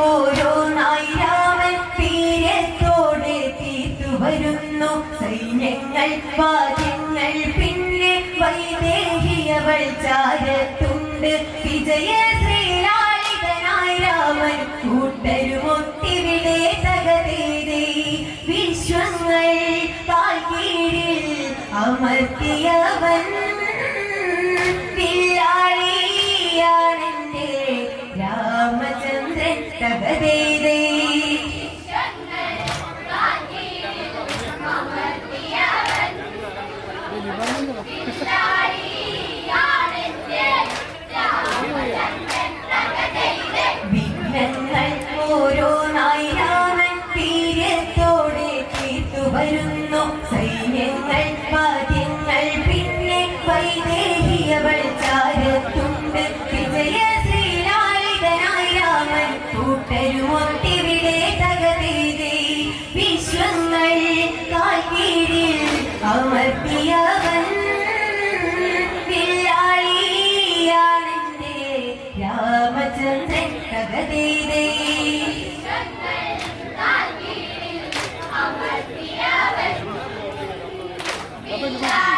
ഓരോന്നായി രാമൻ തീരത്തോടെ തീർത്തു വരുന്നു. സൈന്യങ്ങൾ പാദ്യങ്ങൾ പിന്നെ വൈദേഹിയവൾ ചാരത്തുണ്ട്. വിജയ ശ്രീലാളിതനായി രാമൻ കൂട്ടരുമൊട്ടിവിടെ തകതേതേ വിശ്വങ്ങൾ താൽക്കീഴിൽ അമർത്തിയവൻ രാമചന്ദ്രൻ രാമൻ കൂട്ടരുമൊട്ടിവിടെ തകതീരേ വിശ്വങ്ങൾ കാൽക്കീഴിൽ അമർത്തിയവൻ പിള്ളാളിയാണെന്റെ രാമചന്ദ്രൻ തകതീരേ പാപികളിൽ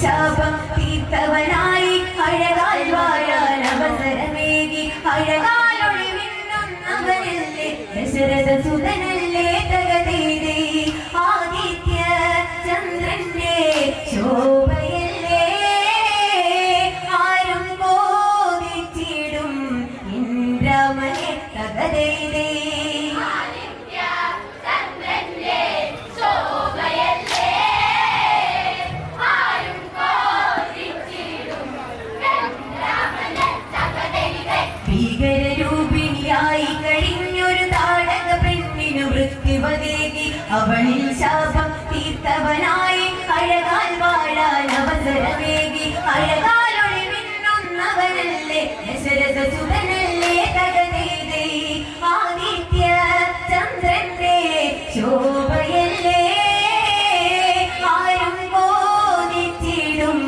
ശാപം തീർത്തവനായി അഴകാൽ വാഴാൻ അവസരമേകി. അഴകാലൊളി മിന്നുന്നവനല്ലേ ദശരഥ സുതനല്ലേ തകതീരേ ആദിത്യ ചന്ദ്രന്റെ ശോഭയല്ലേ? ആരും ബോധിച്ചിടും ഇന്ദ്രമനെ തകതീരേ ഭീകരരൂപിണിയായി കഴിഞ്ഞൊരു താടക പെണ്ണിനു വൃത്തിവതേകി അവളിൽ ശാപം തീർത്തവനായി അഴകാൽ വാഴാൻ അവസരമേകി. അഴകാലൊളി മിന്നുന്നവനല്ലേ ദശരഥ സുതനല്ലേ തകതീതേ ആദിത്യ ചന്ദ്രന്റെ ശോഭയല്ലേ ആരും ബോധിച്ചിടും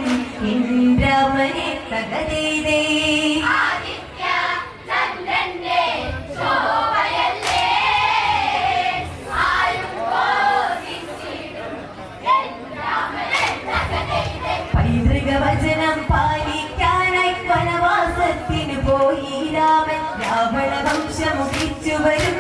ദൈവവചനം പാലിക്കാനായി വനവാസത്തിന് പോയി രാമൻ രാവണ വംശമുഖിച്ചു വരും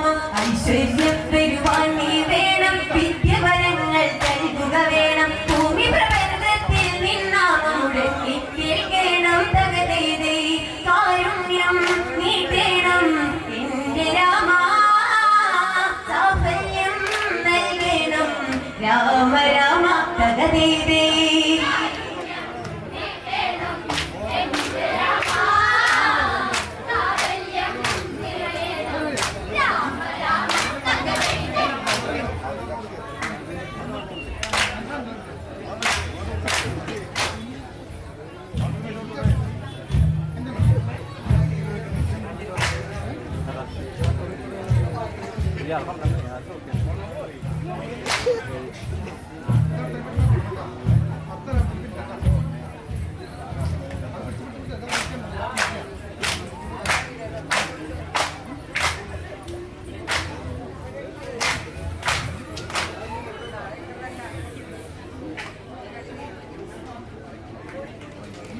രാമ ഐശ്വര്യം നീ വേണം. വേണം. രാമ സാഫല്യം Yeah, I'm not going to